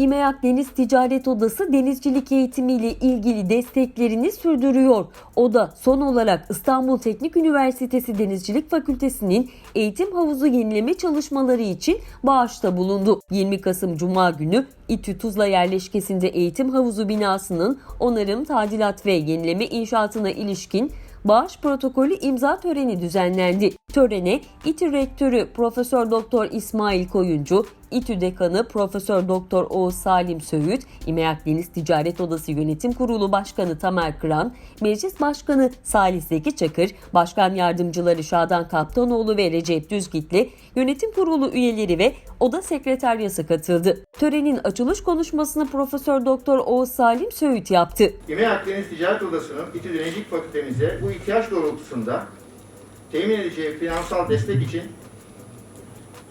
İMEAK Deniz Ticaret Odası denizcilik eğitimiyle ilgili desteklerini sürdürüyor. Oda son olarak İstanbul Teknik Üniversitesi Denizcilik Fakültesi'nin eğitim havuzu yenileme çalışmaları için bağışta bulundu. 20 Kasım Cuma günü İTÜ Tuzla yerleşkesinde eğitim havuzu binasının onarım, tadilat ve yenileme inşaatına ilişkin bağış protokolü imza töreni düzenlendi. Törene İTÜ Rektörü Profesör Doktor İsmail Koyuncu, İTÜ Dekanı Profesör Doktor Oğuz Salim Söğüt, İMEAK Deniz Ticaret Odası Yönetim Kurulu Başkanı Tamer Kıran, Meclis Başkanı Salih Zeki Çakır, Başkan Yardımcıları Şadan Kaptanoğlu ve Recep Düzgitli, Yönetim Kurulu üyeleri ve Oda Sekreteryası katıldı. Törenin açılış konuşmasını Profesör Doktor Oğuz Salim Söğüt yaptı. İMEAK Deniz Ticaret Odası'nın İTÜ Denizcilik Fakültemize bu ihtiyaç doğrultusunda temin edeceği finansal destek için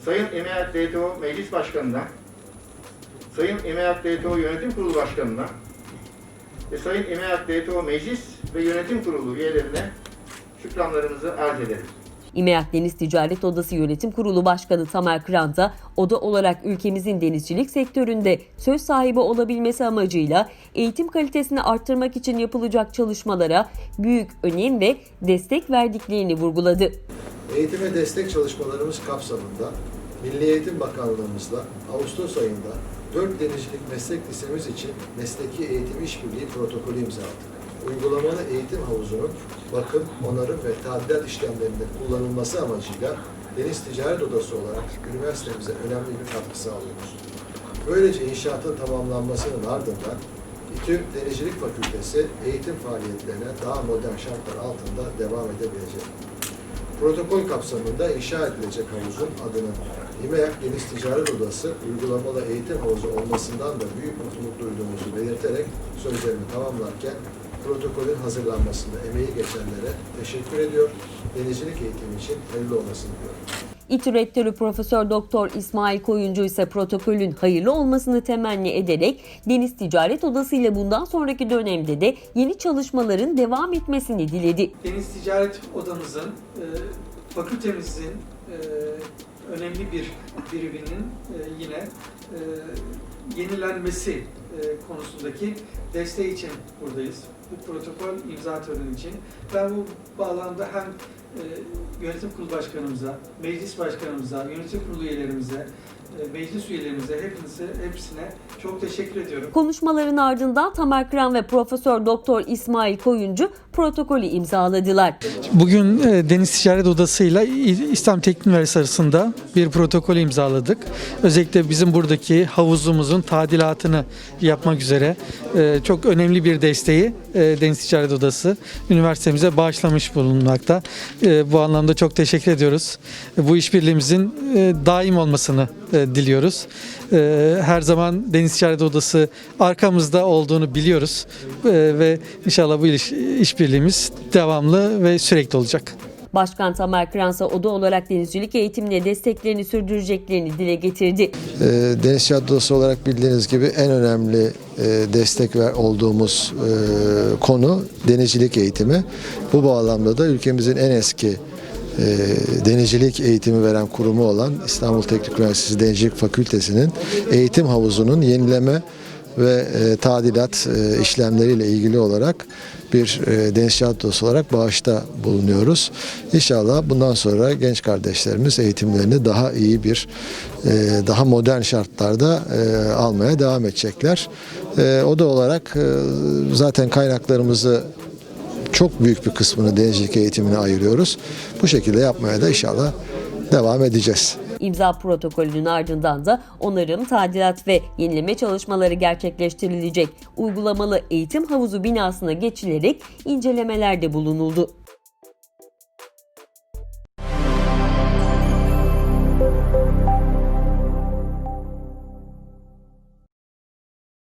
Sayın İMEAK DTO Meclis Başkanı'na, Sayın İMEAK DTO Yönetim Kurulu Başkanı'na ve Sayın İMEAK DTO Meclis ve Yönetim Kurulu üyelerine şükranlarımızı arz ederiz. İMEAK Deniz Ticaret Odası Yönetim Kurulu Başkanı Tamer Kıran da oda olarak ülkemizin denizcilik sektöründe söz sahibi olabilmesi amacıyla eğitim kalitesini arttırmak için yapılacak çalışmalara büyük önem ve destek verdiklerini vurguladı. Eğitime destek çalışmalarımız kapsamında Milli Eğitim Bakanlığımızla Ağustos ayında 4 denizcilik meslek lisemiz için mesleki eğitim işbirliği protokolü imzaladık. Uygulamalı eğitim havuzunun bakım, onarım ve tadilat işlemlerinde kullanılması amacıyla Deniz Ticaret Odası olarak üniversitemize önemli bir katkı sağlıyoruz. Böylece inşaatın tamamlanmasının ardından İTÜ Denizcilik Fakültesi eğitim faaliyetlerine daha modern şartlar altında devam edebilecek. Protokol kapsamında inşa edilecek havuzun adının İMEAK Deniz Ticaret Odası uygulamalı eğitim havuzu olmasından da büyük mutluluk duyduğumuzu belirterek sözlerimi tamamlarken protokolün hazırlanmasında emeği geçenlere teşekkür ediyor. Denizcilik eğitimi için hayırlı olmasını diliyorum. İTÜ Rektörü Profesör Doktor İsmail Koyuncu ise protokolün hayırlı olmasını temenni ederek Deniz Ticaret Odası ile bundan sonraki dönemde de yeni çalışmaların devam etmesini diledi. Deniz Ticaret Odamızın, e, fakültemizin e, önemli bir biriminin e, yine e, yenilenmesi konusundaki desteği için buradayız. Bu protokol imza töreni için. Ben bu bağlamda hem e, yönetim kurulu başkanımıza, meclis başkanımıza, yönetim kurulu üyelerimize, e, meclis üyelerimize, hepinize, hepsine çok teşekkür ediyorum. Konuşmaların ardından Tamer Kıran ve Profesör Doktor İsmail Koyuncu protokolü imzaladılar. Bugün e, Deniz Ticaret Odası ile İslam Teknik Üniversitesi arasında bir protokol imzaladık. Özellikle bizim buradaki havuzumuzun tadilatını yapmak üzere e, çok önemli bir desteği e, Deniz Ticaret Odası üniversitemize bağışlamış bulunmakta. E, Bu anlamda çok teşekkür ediyoruz. E, Bu işbirliğimizin e, daim olmasını e, diliyoruz. E, Her zaman Deniz Ticaret Odası arkamızda olduğunu biliyoruz E, ve inşallah bu iliş- işbirliğimiz devamlı ve sürekli olacak. Başkan Tamer Kıran ise oda olarak denizcilik eğitimine desteklerini sürdüreceklerini dile getirdi. Ee, Deniz Ticaret Odası olarak bildiğiniz gibi en önemli e, destek ver olduğumuz e, konu denizcilik eğitimi. Bu bağlamda da ülkemizin en eski e, denizcilik eğitimi veren kurumu olan İstanbul Teknik Üniversitesi Denizcilik Fakültesi'nin eğitim havuzunun yenileme ve e, tadilat e, işlemleriyle ilgili olarak bir e, Deniz Odası olarak bağışta bulunuyoruz. İnşallah bundan sonra genç kardeşlerimiz eğitimlerini daha iyi bir, e, daha modern şartlarda e, almaya devam edecekler. E, o da olarak e, zaten kaynaklarımızı çok büyük bir kısmını denizcilik eğitimine ayırıyoruz. Bu şekilde yapmaya da inşallah devam edeceğiz. İmza protokolünün ardından da onarım, tadilat ve yenileme çalışmaları gerçekleştirilecek. Uygulamalı eğitim havuzu binasına geçilerek incelemelerde bulunuldu.